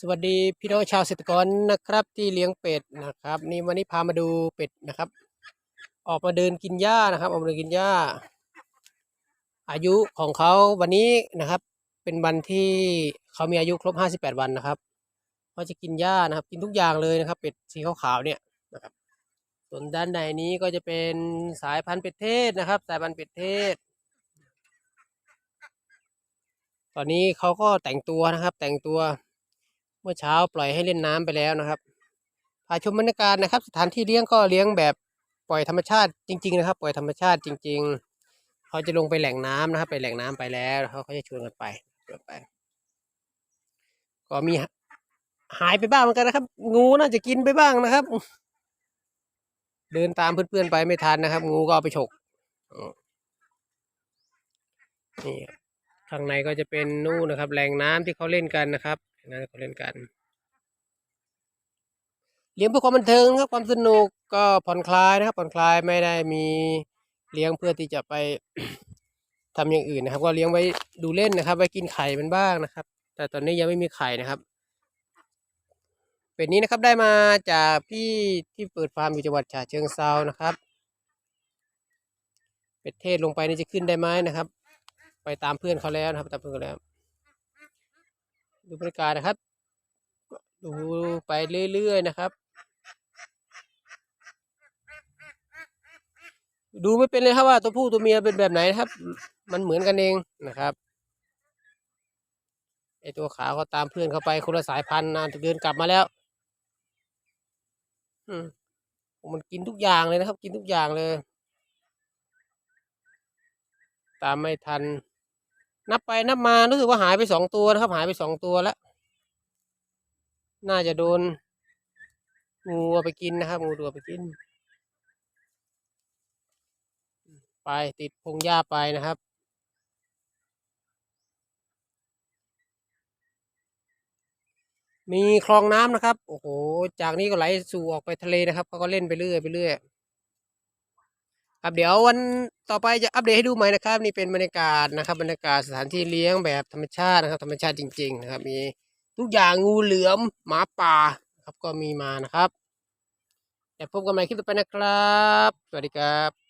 สวัสดีพี่น้องชาวเกษตรกรนะครับ ที่เลี้ยงเป็ดนะครับ นี่วันนี้พามาดูเป็ดนะครับ ออกมาเดินกินหญ้านะครับ ออกมาเดินกินหญ้า อายุของเขาวันนี้นะครับ เป็นวันที่เขามีอายุครบห้าสิบแปดวันนะครับเขาจะกินหญ้านะครับ กินทุกอย่างเลยนะครับ เป็ดสีขาวๆเนี่ยนะครับ ส่วนด้านในนี้ก็จะเป็นสายพันธุ์เป็ดเทศนะครับ สายพันธุ์เป็ดเทศตอนนี้เขาก็แต่งตัวนะครับ แต่งตัว มื่อเช้าปล่อยให้เล่นน้ำไปแล้วนะครับพาชมบรรยากาศนะครับ สถานที่เลี้ยงก็เลี้ยงแบบปล่อยธรรมชาติจริง ๆ นะครับ ปล่อยธรรมชาติจริง ๆ เขาจะลงไปแหล่งน้ำนะครับ ไปแหล่งน้ำไปแล้วเขาเขาจะชวนกันไปชวนไป ก็มีหายไปบ้างเหมือนกันนะครับ งูน่าจะกินไปบ้างนะครับ เดินตามเพื่อนๆไปไม่ทันนะครับ งูก็เอาไปฉกนี่ข้างในก็จะเป็นนู่นนะครับ แหล่งน้ำที่เขาเล่นกันนะครับ แหล่งน้ำที่เขาเล่นกัน เลี้ยงเพื่อความบันเทิงครับความสนุกก็ผ่อนคลายนะครับผ่อนคลายไม่ได้มีเลี้ยงเพื่อที่จะไปทำอย่างอื่นนะครับ ก็เลี้ยงไว้ดูเล่นนะครับ ไว้กินไข่มันบ้างนะครับ แต่ตอนนี้ยังไม่มีไข่นะครับ เป็ดนี้นะครับได้มาจากพี่ที่เปิดฟาร์มอยู่จังหวัดฉะเชิงเซานะครับ เป็ดเทศลงไปนี่จะขึ้นได้ไหมนะครับ ไปตามเพื่อนเขาแล้วนะครับตามเพื่อนเขาแล้ว ดูบรรยากาศนะครับ ดูไปเรื่อยๆนะครับ ดูไม่เป็นเลยครับว่าตัวผู้ตัวเมียเป็นแบบไหนนะครับ มันเหมือนกันเองนะครับไอตัวขาวก็ตามเพื่อนเขาไปคนละสายพันธุ์นะเดินกลับมาแล้ว อืมมันกินทุกอย่างเลยนะครับ กินทุกอย่างเลย ตามไม่ทัน นับไปนับมารู้สึกว่าหายไปสองตัวนะครับ หายไปสองตัวแล้ว น่าจะโดนงูไปกินนะครับ งูตัวไปกิน ไปติดพงหญ้าไปนะครับมีคลองน้ำนะครับ โอ้โห จากนี้ก็ไหลสู่ออกไปทะเลนะครับเขาก็เล่นไปเรื่อยไปเรื่อย ครับเดี๋ยววันต่อไปจะอัปเดตให้ดูใหม่นะครับ นี่เป็นบรรยากาศนะครับบรรยากาศสถานที่เลี้ยงแบบธรรมชาตินะครับ ธรรมชาติจริง ๆ นะครับ มีทุกอย่างงูเหลือมหมาป่าครับก็มีมานะครับเดี๋ยวพบกันใหม่คลิปต่อไปนะครับ สวัสดีครับ